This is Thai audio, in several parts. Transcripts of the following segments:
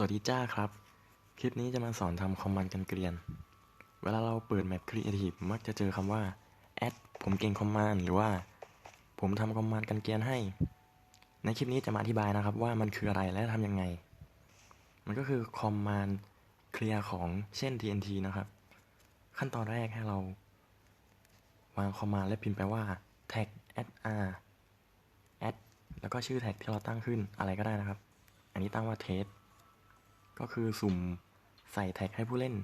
สวัสดีจ้าครับ คลิปนี้จะมาสอนทำคอมมานด์กันเกลียน เวลาเราเปิดแมป Creative มักจะเจอคำว่า add ผมเก่งคอมมานด์หรือว่า ผมทำคอมมานด์กันเกลียนให้ ในคลิปนี้จะมาอธิบายนะครับว่ามันคืออะไรและทำยังไง มันก็คือคอมมานด์เคลียร์ของเช่น TNT นะครับ ขั้นตอนแรกให้เรา วางคอมมานด์และพิมพ์ไปว่า tag add r add แล้วก็ชื่อแท็กที่เราตั้งขึ้นอะไรก็ได้นะครับ อันนี้ตั้งว่า test ก็คือสุ่มใส่แท็กให้ผู้เล่น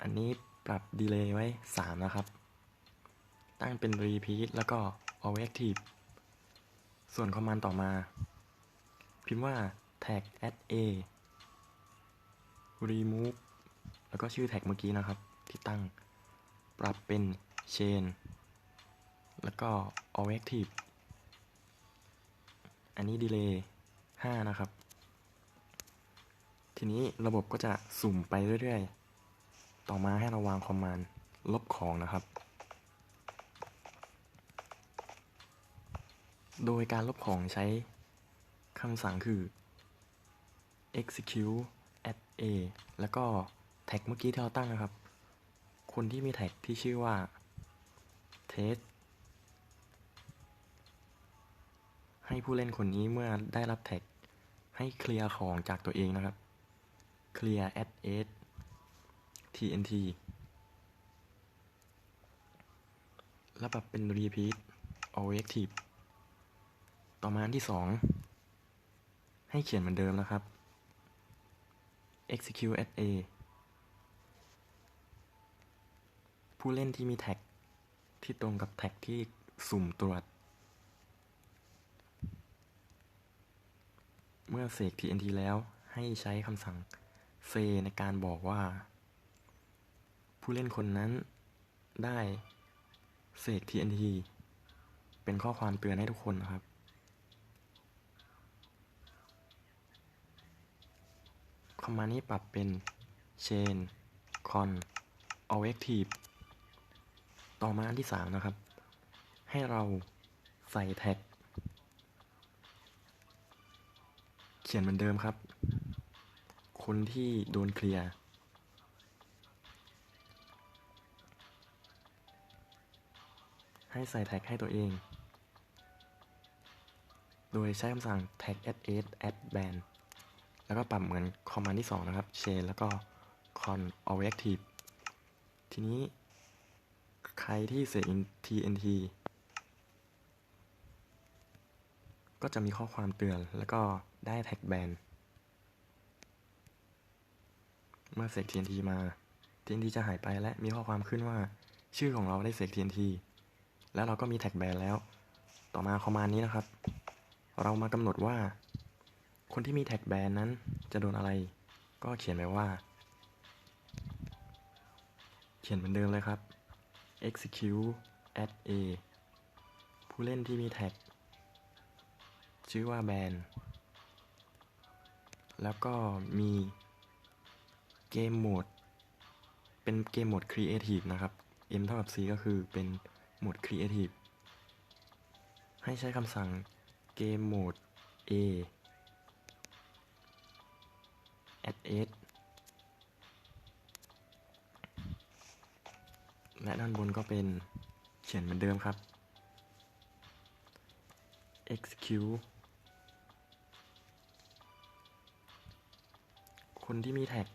อันนี้ปรับดีเลย์ไว้ 3 นะครับ ตั้งเป็น repeat แล้วก็ objective ส่วนคอมมานด์ต่อมา พิมพ์ว่า tag add a remove แล้วก็ชื่อแท็กเมื่อกี้นะครับ ที่ตั้งปรับเป็น chain แล้วก็ objective อันนี้ดีเลย์ 5 นะครับ ทีนี้ระบบก็จะสุ่มไปเรื่อยๆ ต่อมาให้เราวางคอมมานด์ลบของนะครับ โดยการลบของใช้คำสั่งคือ execute add a แล้วก็แท็กเมื่อกี้ที่เราตั้งนะครับ คนที่มีแท็กที่ชื่อว่า test ให้ผู้เล่นคนนี้เมื่อได้รับแท็ก ให้เคลียร์ของจากตัวเองนะครับ clear at 8 tnt แล้วปรับเป็น repeat objective ต่อมาอันที่ 2 ให้เขียนเหมือนเดิมนะครับ execute at a ผู้เล่นที่มีแท็กที่ตรงกับแท็กที่สุ่มตรวจ เมื่อเสก TNT แล้วให้ใช้คำสั่ง s ในการบอกว่า ผู้เล่นคนนั้นได้เสก TNT เป็นข้อความเตือนให้ทุกคนนะครับ คอมมานด์นี้ปรับเป็น chain con objective ต่อมาอันที่ 3 นะครับ ให้เราใส่แท็ก เขียนเหมือนเดิมครับ คนที่โดนเคลียร์ให้ใส่แท็กให้ตัวเอง โดยใช้คำสั่ง tag add add band แล้วก็ปรับเหมือนคอมมานด์ที่ 2 นะครับ chain แล้วก็ con objective ทีนี้ใครที่เสก TNT ก็จะมีข้อความเตือนแล้วก็ได้แท็กแบนเมื่อเสก TNT มา TNT จะหายไปและมีข้อความขึ้นว่า ชื่อของเราได้เสก TNT แล้วเราก็มีแท็กแบนแล้ว ต่อมาคอมมานนี้นะครับ เรามากำหนดว่า คนที่มีแท็กแบนนั้นจะโดนอะไร ก็เขียนไว้ว่า เขียนเหมือนเดิมเลยครับ execute add a ผู้เล่นที่มีแท็ก ชื่อว่าแบนแล้วก็มีเกมโหมด เป็นเกมโหมด Creative นะครับ M เท่ากับ C ก็คือเป็นโหมด Creative ให้ใช้คำสั่งเกมโหมด A add s และด้านบนก็เป็นเขียนเหมือนเดิมครับ execute คนที่มีแท็ก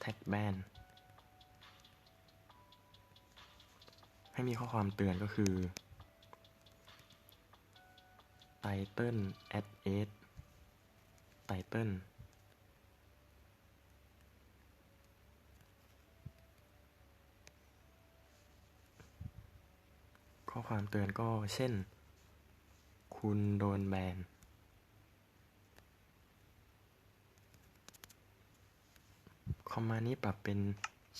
แท็กแบนให้มีข้อความเตือนก็คือ title add s title ข้อความเตือนก็เช่น คุณโดนแบน อมมานี้ปรับเป็น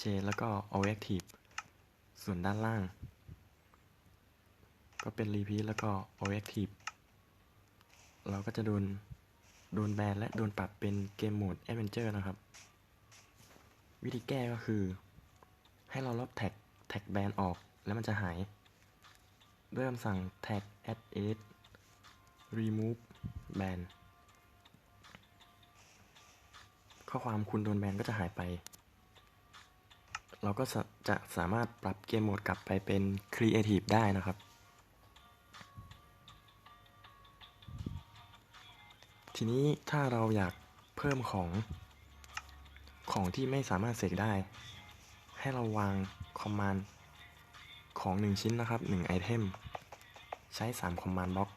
chain แล้วก็ objective ส่วนด้านล่าง ก็เป็น repeat แล้วก็ objective เราก็จะโดนโดนแบนและโดนปรับเป็นเกมโหมด adventure นะครับ วิธีแก้ก็คือ ให้เราลบแท็กแท็กแบนออกแล้วมันจะหาย ด้วยคำสั่ง tag add s remove ban ข้อความคุณโดนแบนก็จะหายไป เราก็จะสามารถปรับเกมโหมดกลับไปเป็น Creative ได้นะครับ ทีนี้ถ้าเราอยากเพิ่มของของที่ไม่สามารถเสกได้ ให้เราวางคอมมานด์ของ 1 ชิ้นนะครับ1ไอเทมใช้ 3 คอมมานด์บล็อก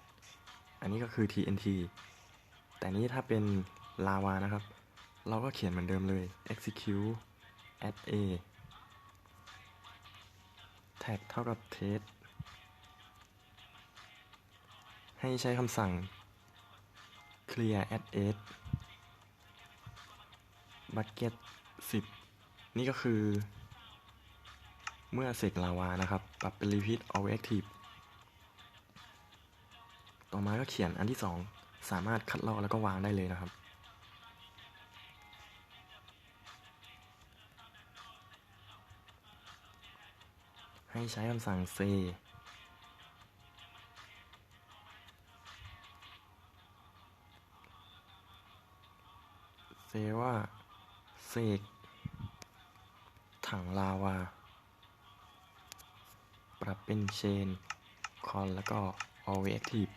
อันนี้ก็คือ TNT แต่นี้ถ้าเป็นลาวานะครับ เราก็เขียนเหมือนเดิมเลย execute add a tag เท่ากับ test ให้ใช้คำสั่ง clear add 8 bucket 10 นี่ก็คือ เมื่อเสกลาวานะครับ ปรับเป็น repeat always active ต่อมาก็เขียนอันที่ 2 สามารถคัดลอกแล้วก็วางได้เลยนะครับ ให้ใช้คำสั่ง c เซว่าเสกถังลาวา ปรับเป็นเชน คอน แล้วก็ always active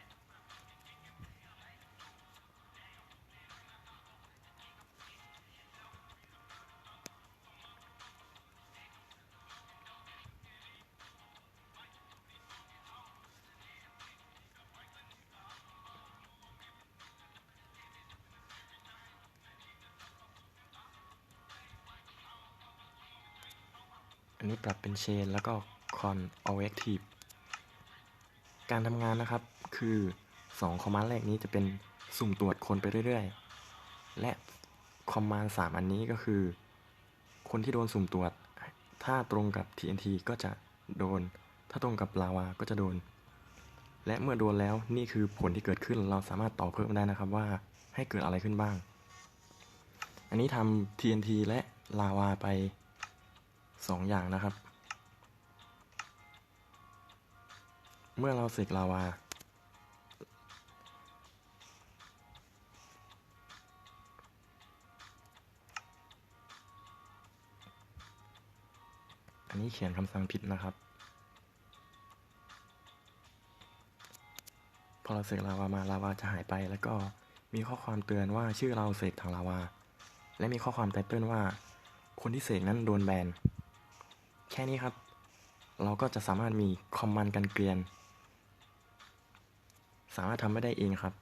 อันนี้ปรับเป็นเชนแล้วก็คอน always active การทำงานนะครับคือ2คอมมานด์แรกนี้จะเป็นสุ่มตรวจคนไปเรื่อยๆ และคอมมานด์3อันนี้ก็คือ คนที่โดนสุ่มตรวจ ถ้าตรงกับ TNT ก็จะโดน ถ้าตรงกับลาวาก็จะโดน และเมื่อโดนแล้วนี่คือผลที่เกิดขึ้นเราสามารถต่อเพิ่มได้นะครับว่าให้เกิดอะไรขึ้นบ้าง อันนี้ทำ TNT และลาวาไป 2อย่างนะครับ เมื่อเราเสกลาวา อันนี้เขียนคำสั่งผิดนะครับ พอเราเสกลาวามาลาวาจะหายไปแล้วก็มีข้อความเตือนว่าชื่อเราเสกทางลาวา และมีข้อความไตเติ้ลว่า คนที่เสกนั้นโดนแบน แค่นี้ครับ เราก็จะสามารถมีคอมมันกันเกลียน สามารถทำไม่ได้เองครับ